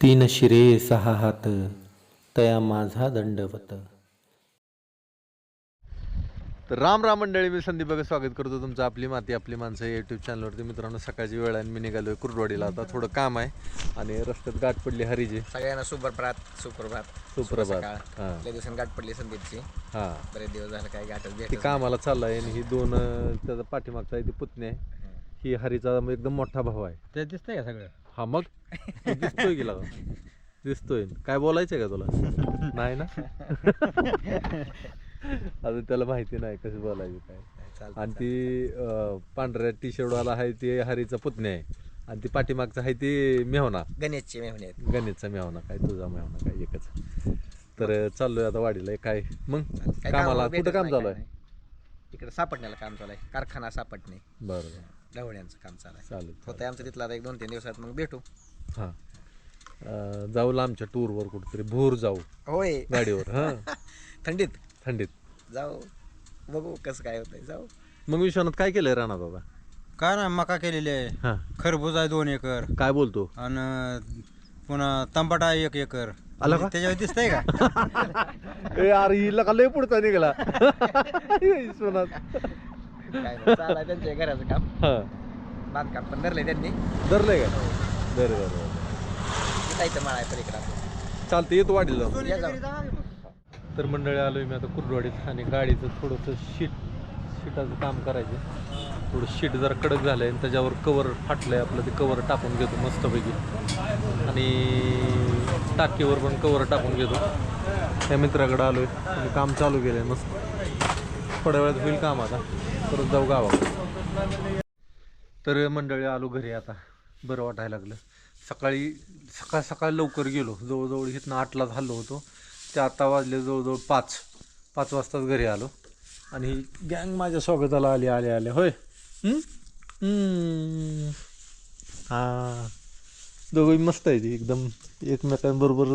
तीन शिरे सहा हात तया माझा दंडवत. तर राम राम मंडळी मी संदीप बघा स्वागत करतो तुमचं आपली माती आपली माणसं युट्यूब चॅनलवरती मित्रांनो सकाळची वेळ आहे आणि मी निघालोय कुर्डवाडीला. आता थोडं काम आहे आणि रस्त्यात गाठ पडली हरीची सगळ्यांना सुप्रभात सुप्रभात. सुप्रभात. हा. लय दिवसांनी गाठ पडली संदीपची. हा. बरेच दिवस झाले काय गाठच ती भेट कामाला चाललाय आणि ही दोन अं, त्याचा पाठीमागचा आहे ती पुतणी आहे ही हरीचा एकदम मोठा भाऊ आहे. ते दिसतंय का सगळं? हा मग? तो दिसतोय की लागा? दिसतोय. काय बोलायचंय का तुला? नाही ना? अजून त्याला माहिती नाही कसं बोलायचं काय. आणि ती पांढऱ्या टी शर्ट वाला आहे ती हरीचा पुतणी आहे. आणि ती पाठीमागचा आहे ती मेहना. गणेशचे मेहणे आहेत. गणितचा मेहना काय तुझा मेहना काय एकच. तर चाललोय आता वाडीला. काय? मग? कामाला कुठं काम चालू आहे. इकडे सापडण्याला काम चालू आहे. कारखाना सापडणे. बरं बरं ढवळ्यांचं काम चालू आहे. चालेल होतं आमचं तिथलं आता एक दोन तीन दिवसात मग भेटू. हां. अं, जाऊ लांबच्या टूरवर कुठेतरी. भूर जाऊ. होय. गाडीवर हां. थंडीत? थंडीत. जाऊ. बघू कसं काय होतंय. जाऊ. मग विश्वनाथ काय केलंय राणा दादा? काय नाही मका केलेली आहे. हां. खरबूज आहे दोन एकर. काय बोलतो? आणि पुन्हा तंबाटा आहे एक एकर. आला का? त्याच्यावर दिसतंय का? ए अरे हिला का लय पुढचा निघाला? विश्वनाथ काय नाही, चालू आहे त्यांच्या घराचं काम. हां. बांधकाम पण धरलंय त्यांनी. धरलंय का? बरं बरं बरं. जायचं आहे पलीकडे आपलं. चालतं येतो वाढीला या जाऊ. तर मंडळी आलोय मी आता कुर्डवाडीत आणि गाडीचं थोडंसं शीट शीटाचं काम करायचं. थोडं शीट जरा कडक झालं आहे आणि त्याच्यावर कवर फाटलं आहे आपलं ते कवर टाकून घेतो मस्तपैकी. आणि टाकीवर पण कवर टाकून घेतो. त्या मित्राकडे आलो आणि काम चालू केलं आहे मस्त. थोड्या वेळात होईल काम आता. परत जाऊ गावाकडे. तर मंडळी आलो घरी आता. बरं वाटायला लागलं. सकाळी सकाळ सकाळ लवकर गेलो. जवळजवळ इथनं आठला झालो होतो. ते आता वाजले जवळजवळ पाच. पाच वाजताच घरी आलो. आणि गँग माझ्या स्वागताला आली आले आले. होय? हां. दोघंही मस्त आहे ती एकदम एकमेकांबरोबर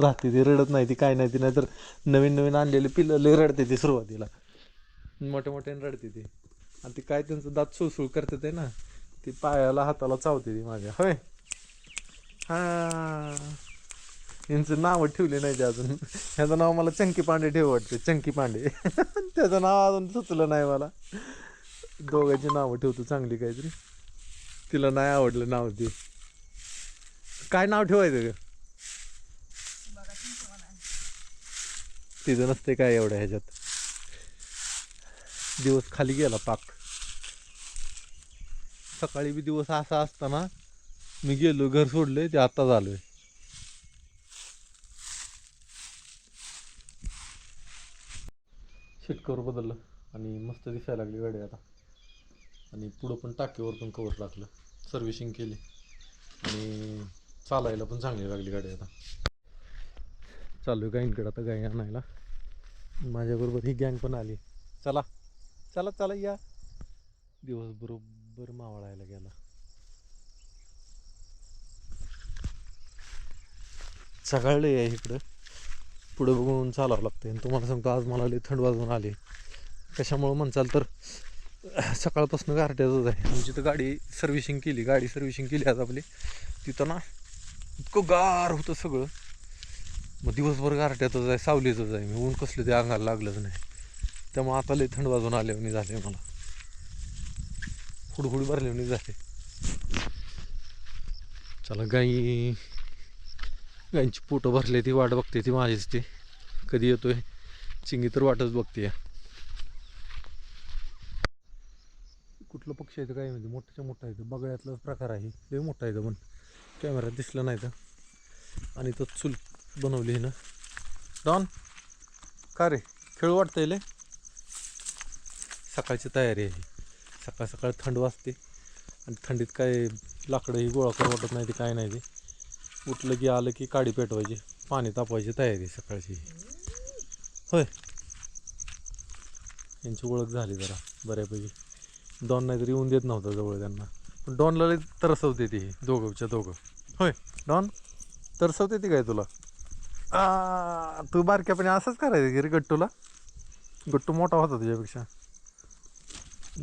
राहते ती रडत नाही ती काय नाही ती नाहीतर नवीन नवीन आणलेले पिल्लं लय रडते ती सुरुवातीला. मोठ्या मोठ्याने रडते ती. आणि ती काय त्यांचं दात सुळसुळ करते ते ना ती पायाला हाताला चावते ती माझ्या होय? हा. यांचं नाव ठेवले नाही ते अजून. ह्याचं नाव मला चंकी पांडे ठेव वाटते. चंकी पांडे. त्याचं नाव अजून सुचलं नाही मला. दोघांची नावं ठेवतो चांगली काहीतरी. तिला नाही आवडलं नाव ते. काय नाव ठेवायचं ग तिथं नसते काय एवढ्या ह्याच्यात. दिवस खाली गेला पाक. सकाळी बी दिवस असा असताना मी गेलो घर सोडले ते आता झालोय. शिटकवर बदललं आणि मस्त दिसायला लागली गाडी आता. आणि पुढं पण टाकीवर पण कवर टाकलं. सर्व्हिसिंग केली. आणि चालायला पण चांगली लागली गाडी आता. चालू आहे गाईंकडे आता गाई आणायला. माझ्याबरोबर ही गँग पण आली. चला चला चला या. दिवस बरोबर मावळायला गेला. सकाळले आहे इकडं. पुढं बघून चालावं लागतं आणि तुम्हाला सांगतो आज मला लई थंड वाजून आली. कशामुळं म्हणचाल तर सकाळपासून गारट्याचंच आहे. आमची तर गाडी सर्व्हिसिंग केली गाडी सर्व्हिसिंग केली आज आपली. तिथं ना इतकं गार होतं सगळं. मग दिवसभर गारट्यातच आहे सावलीतच आहे. मी ऊन कसलं ते अंगाला लागलंच नाही. त्यामुळं आता लई थंड वाजून आल्याने झाले मला. हुडहुड भरल्याने झाले. चला गाई. गाईंची पोटं भरले ती वाट बघते ती माझीच ती. कधी येतोय? चिंगी तर वाटच बघते. कुठलं पक्षी आहे काय म्हणजे मोठ्याच्या मोठा आहे बगळ्यातलाच प्रकार आहे. लय मोठा आहे पण. कॅमेरा दिसला नाही तर. आणि तो चूल बनवली आहे ना डॉन का रे? खेळ वाटतं लय. सकाळची तयारी आहे सकाळ सकाळ थंड वाजते. आणि थंडीत काय लाकडंही गोळा करू वाटत नाही ते काय नाही ते. उठलं की आलं की काडी पेटवायची. पाणी तापवायची तयारी सकाळची होय. यांची ओळख झाली जरा बऱ्यापैकी. डॉन नाहीतरी येऊन देत नव्हता जवळ त्यांना. पण डॉनला लई तरसवते ती दोघंच्या दोघं. होय डॉन तरसवते ती काय तुला? आ, तू बारक्यापणे असंच करायचं की रे गट्टूला? गट्टू मोठा होता तुझ्यापेक्षा.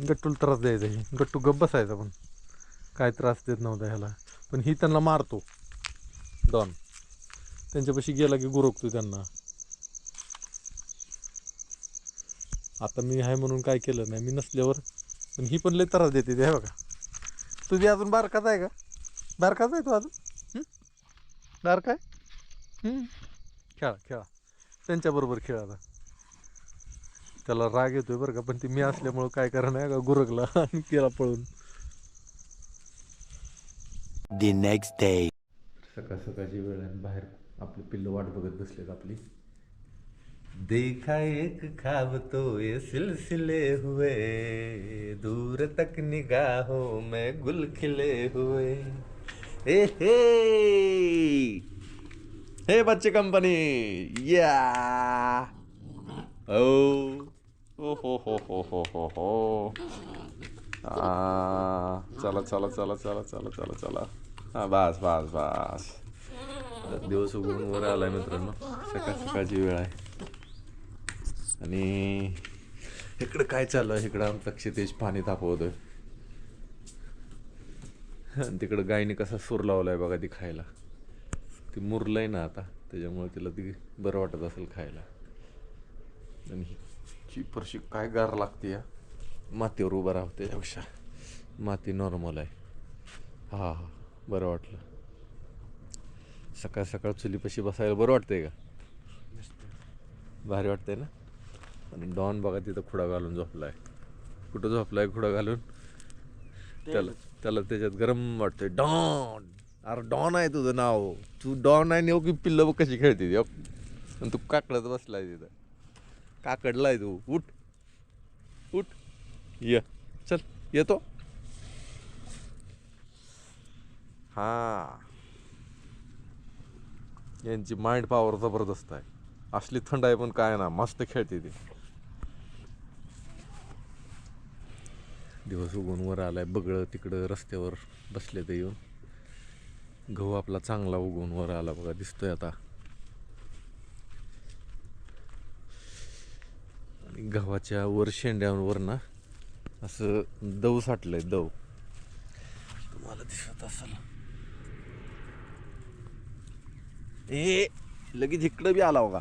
गट्टूला त्रास द्यायचा ही गट्टू गप्प बसायचा पण. काय त्रास देत नव्हता ह्याला. पण ही त्यांना मारतो. डॉन. त्यांच्यापाशी गेला की गुरकतो त्यांना. आता मी आहे म्हणून काय केलं नाही. मी नसल्यावर. पण ही पण लय त्रास देते ते हे बघा. तुझी अजून बारकाच आहे का? बारकाच आहे तू अजून? हं? बारका आहे? हं. खेळा खेळा. त्यांच्याबरोबर खेळ आता. त्याला राग येतोय बरं का पण ती मी असल्यामुळं काय करा नाही का गुरकला आणि केला पळून. The next day. सकाळ सकाळची वेळ आहे बाहेर आपली पिल्लं वाट बघत बसलेत आपली. देखा एक खाब तो ये सिलसिले हुए, दूर तक निगाहों में गुल खिले हुए। ए हे! हे बच्चे कंपनी, या! ओ ओ, हो हो हो हो हो हो। चला चला चला चला चला चला चला। हा बस बस बस। दिवस उगवून वर आलाय मित्रांनो सकाळ सकाळची वेळ आहे. आणि इकडं काय चाललं आहे इकडं आमचा क्षितेज पाणी तापवतोय. आणि तिकडं गायने कसा सूर लावलाय बघा ती खायला. ती मुरलंय ना आता त्याच्यामुळे तिला ती बरं वाटत असेल खायला. आणि ही परशी काय गार लागते या? मातीवर उभं राहते त्याच्यापेक्षा माती नॉर्मल आहे. हा हा बरं वाटलं. सकाळ सकाळ चुलीपाशी बसायला बरं वाटतंय का? भारी वाटतंय ना? आणि डॉन बघा तिथं खुडा घालून झोपलाय. कुठं झोपलाय खुडा घालून? त्याला त्याला त्याच्यात गरम वाटतंय. डॉन! अरे डॉन आहे तुझं नाव. तू डॉन आहे नेऊ की पिल्लं बघ कशी खेळते. आणि तू काकडत बसलाय तिथं. काकडलाय तू. उठ. उठ. ये. चल. येतो. हा. यांची माइंड पॉवर जबरदस्त आहे. असली थंड आहे पण काय ना मस्त खेळते ती. दिवस उगून वर आलाय बगळं तिकडं रस्त्यावर बसले ते येऊन. गहू आपला चांगला उगवून वर आला बघा दिसतोय आता. आणि गव्हाच्या वर शेंड्यांवर ना असं दव साठलंय दव. तुम्हाला दिसत असेल. ए लगेच इकडं बी आला बघा.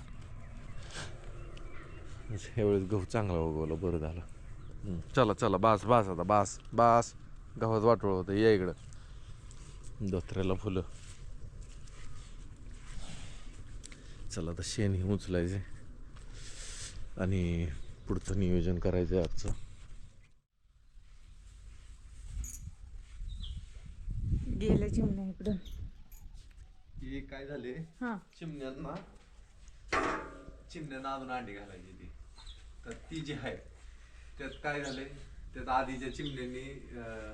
ह्यावेळेस गहू चांगला उगवला बरं झालं. हम्म, चला चला बास बास आता बास बास. गव्हात वाटोळ होतं या इकडं. दोत्र्याला फुलं. चला आता शेण हे उचलायचे आणि पुढचं नियोजन करायचं आहे आजचं. गेलं चिमण्या इकडून. हे काय झाले? हा. चिमण्यांना चिमण्यांना अजून अंडी घालायची ती तर ती जी आहे त्यात काय झालंय? त्यात आधीच्या चिमण्यांनी अं,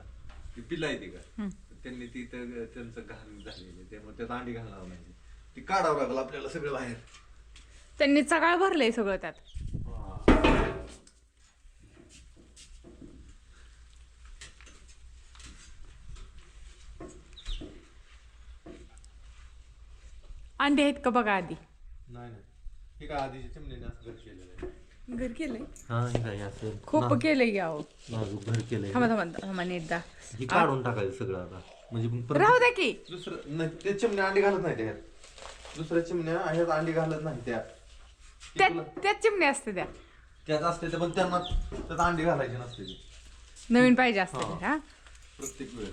ती का त्यांनी ती त्यांचं घाण झालेली त्यामुळे त्यात अंडी घालणार नाही. ती काढावं लागलं आपल्याला सगळं बाहेर. त्यांनी सकाळ भरलंय सगळं त्यात. अंडे आहेत का बघा आधी? नाही नाही. हे काय आधीच्या चिमण्यांनी असं घर केलेलं आहे घर केलंय. हा हे काय असं खूप केलंय नाजूक घर केलंय. थांबा थांबा थांबा एकदा हे काढून टाकायचं सगळं आता. म्हणजे मग परत राहू द्या की. दुसरं नाही ते चिमण्या अंडी घालत नाही त्यात. दुसऱ्या चिमण्या ह्यात अंडी घालत नाही त्या त्यात त्यात चिमण्या असते त्या. त्यात असते ते पण त्यांना त्यात अंडी घालायची नसते ती. नवीन पाहिजे असते त्या, हा? प्रत्येक वेळ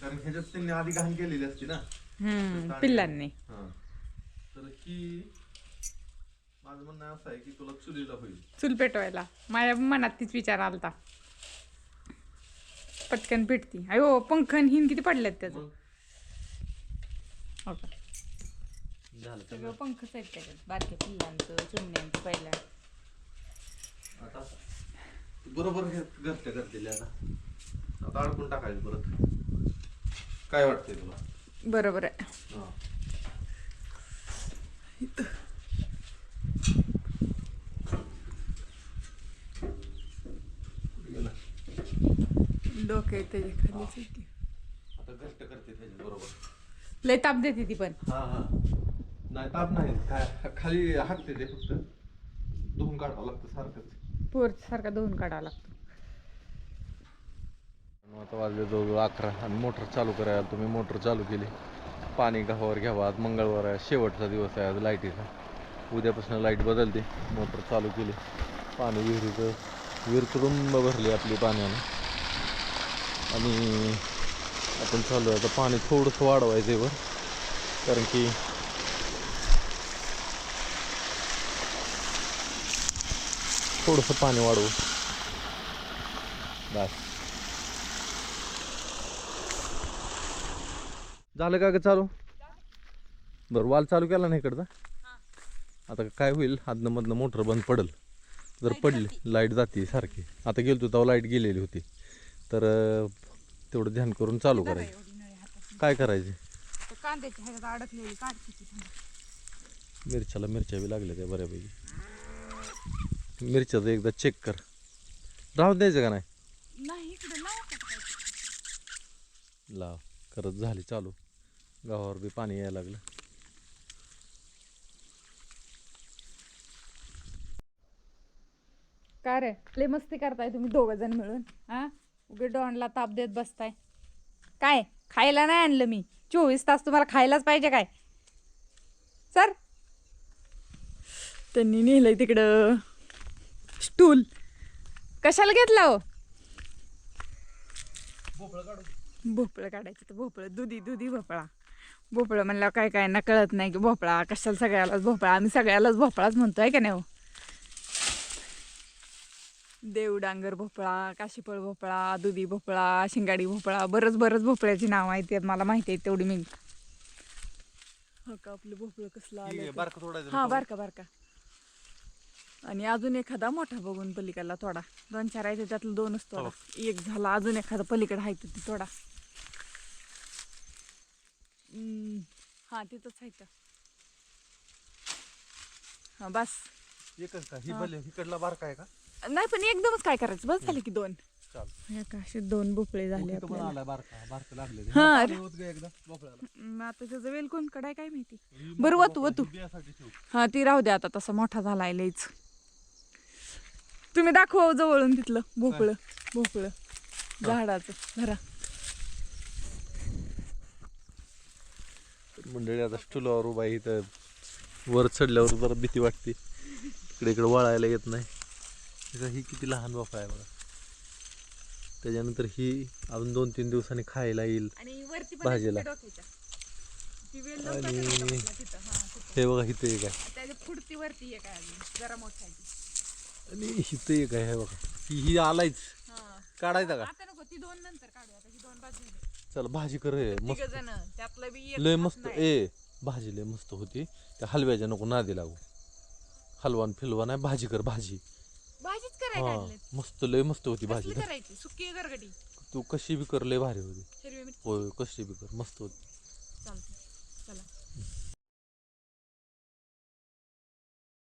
कारण ह्याच्यात त्यांनी आधी घाण केलेली असते ना. हम्म पिल्लांनी. हा. तर ही माझं म्हणणं असं आहे की तुला चुलीला होईल. चूल पेटवायला. माझ्या मनात तीच विचार आलता. पटकन पेटती. अयो पंखन हिन किती पडल्यात त्याचं मग? हो का? झालं सगळं पंखच आहेत त्याच्यात बारक्या पिल्लांचं चिमण्यांचं पहिल्या. आता बरोबर हे घरच्या आता. आता अडकून टाकायचं परत. काय वाटतंय तुला? बरोबर आहे. हा. गेलं. डोके त्याच्या खालीच येते आता घट्ट करते त्याच्या बरोबर. लय ताप देते ती पण. हा हा. नाही ताप नाही. खाली हाकते ते फक्त. धुवून काढावं लागतं सारखंच. पोर सारखा धुवून काढावा लागतो. आता वाजले जवळजवळ अकरा. आणि मोटर चालू करायला तुम्ही मोटर चालू केली. पाणी गव्हावर घ्यावं. आज मंगळवार आहे. शेवटचा दिवस आहे आज लाईटीचा. उद्यापासून लाइट बदलते. मोटर चालू केली. पाणी विहिरीचं विहीर तुडुंब भरली आपली पाण्यानं. आणि आपण चालू आहे आता पाणी थोडंसं वाढवायचं वर कारण की थोडंसं पाणी वाढवू. बस. झालं का ग चालू? बरं वाल चालू केला नाही इकडचा? आता काय होईल आदनं मधनं मोटर बंद पडल. जर पडली लाइट जाते सारखी. आता गेलतो तेव्हा लाइट गेलेली होती. तर तेवढं ध्यान करून चालू करायचं. काय करायचे? कांद्याची ह्याच्यात अडकलेली. मिरच्याला मिरच्या बी लागल्या त्या बऱ्यापैकी. मिरच्याचं एकदा चेक कर. राहू द्यायचं का नाही? लावा करत झाली चालू. गावावर बी पाणी यायला लागलं. काय रे? लय मस्ती करताय तुम्ही दोघ जण मिळून हा? उगे डॉनला ताप देत बसताय. काय? खायला नाही आणलं मी. चोवीस तास तुम्हाला खायलाच पाहिजे काय? सर? त्यांनी नेलंय तिकडं. स्टूल. कशाला घेतला हो? भोपळं काढायचं तर भोपळं. दुधी दुधी भोपळा. भोपळं म्हणल्यावर काय काय ना कळत नाही की भोपळा कशाला सगळ्यालाच भोपळा. आम्ही सगळ्यालाच भोपळाच म्हणतोय का नाही हो? देवडांगर भोपळा काशीफळ भोपळा दुधी भोपळा शिंगाडी भोपळा बरंच बरंच भोपळ्याची नाव आहेत मला माहिती आहेत तेवढी मी. हो का? आपलं भोपळं कसलं आलं ते. हा बारका बारका. आणि अजून एखादा मोठा बघून पलीकडला थोडा दोन चार आहे त्याच्यातलं दोनच थोडा एक झाला अजून एखादा पलीकडे आहे ती थोडा हम्म, हा तिथंच आहे तर. हा बस. एकच का? ही भले इकडला बारका आहे का? नाही पण एकदमच काय करायचं? बस झालं की दोन. चाल हे का असे दोन भोपळे झाले आपल्याला. आला बारका बारका लागले हा. मग आता त्याचं वेल कोण? कडाय काय माहिती? बरं वतू वतू. हा ती राहू द्या आता तसा मोठा झालाय लईच. तुम्ही दाखवा हो जवळून तिथलं भोपळं भोपळं. झाडाचं धरा. मंडळी आता स्टुलावर उभा आहे इथं. वर चढल्यावर जरा भीती वाटते. इकडे इकडे वळायला येत नाही. ही किती लहान बापा आहे बघा. त्याच्यानंतर ही अजून दोन तीन दिवसांनी खायला येईल भाजीला. आणि हे बघा इथं एक आहे. एक आहे आहे आणि इथं एक आहे हे बघा. ही ही आलायच. काढायचा का? चल भाजी कर लय मस्त. ए भाजी लय मस्त होती. त्या हलव्याच्या नको नादी लागू. हलवान फिलवा नाही भाजी कर भाजी. भाजीच करायला हा मस्त लय मस्त होती भाजी. कसली करायची? सुकी गरगडी. तू कशी बी कर लय भारी होती. हिरवी मिरची. होय कशी बी कर मस्त होती.